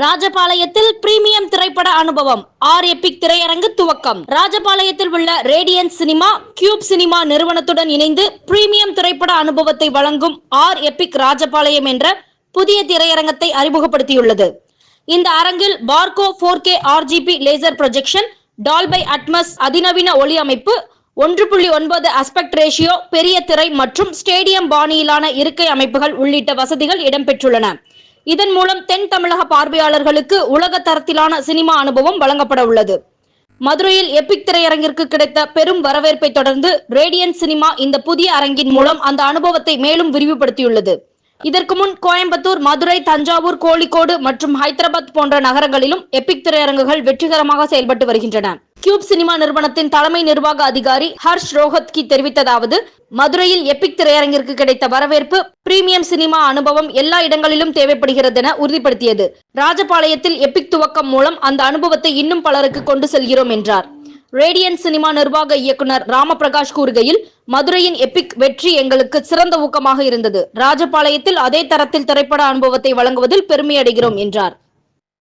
ராஜபாளையத்தில் premium திரைப்பட அனுபவம். R Epic திரையரங்கு துவக்கம். ராஜபாளையத்தில் உள்ள ரேடியன் சினிமா கியூப் சினிமா நிறுவனத்துடன் இணைந்து பிரீமியம் திரைப்பட அனுபவத்தை வழங்கும் ஆர் எபிக் ராஜபாளையம் என்ற புதிய திரையரங்கத்தை அறிமுகப்படுத்தியுள்ளது. இந்த அரங்கில் Barco four K RGB laser projection Dolby Atmos அதிநவீன ஒளி அமைப்பு ஒன்று புள்ளி ஒன்பது அஸ்பெக்ட் ரேஷியோ பெரிய திரை மற்றும் ஸ்டேடியம் பாணியிலான இருக்கை அமைப்புகள் உள்ளிட்ட வசதிகள் இடம்பெற்றுள்ளன. இதன் மூலம் தென் தமிழக பார்வையாளர்களுக்கு உலக தரத்திலான சினிமா அனுபவம் வழங்கப்பட உள்ளது. மதுரையில் எபிக் திரையரங்கிற்கு கிடைத்த பெரும் வரவேற்பை தொடர்ந்து ரேடியன் சினிமா இந்த புதிய அரங்கின் மூலம் அந்த அனுபவத்தை மேலும் விரிவுபடுத்தியுள்ளது. இதற்கு முன் கோயம்புத்தூர் மதுரை தஞ்சாவூர் கோழிக்கோடு மற்றும் ஹைதராபாத் போன்ற நகரங்களிலும் எபிக் திரையரங்குகள் வெற்றிகரமாக செயல்பட்டு வருகின்றன. கியூப் சினிமா நிறுவனத்தின் தலைமை நிர்வாக அதிகாரி ஹர்ஷ் ரோஹத்கி தெரிவித்ததாவது மதுரையில் எபிக் திரையரங்கிற்கு கிடைத்த வரவேற்பு பிரீமியம் சினிமா அனுபவம் எல்லா இடங்களிலும் தேவைப்படுகிறது என உறுதிப்படுத்தியது. ராஜபாளையத்தில் எபிக் துவக்கம் மூலம் அந்த அனுபவத்தை இன்னும் பலருக்கு கொண்டு செல்கிறோம் என்றார். ரேடியன் சினிமா நிர்வாக இயக்குனர் ராமபிரகாஷ் கூறுகையில் மதுரையின் எபிக் வெற்றி எங்களுக்கு சிறந்த ஊக்கமாக இருந்தது. ராஜபாளையத்தில் அதே தரத்தில் திரைப்பட அனுபவத்தை வழங்குவதில் பெருமை அடைகிறோம் என்றார்.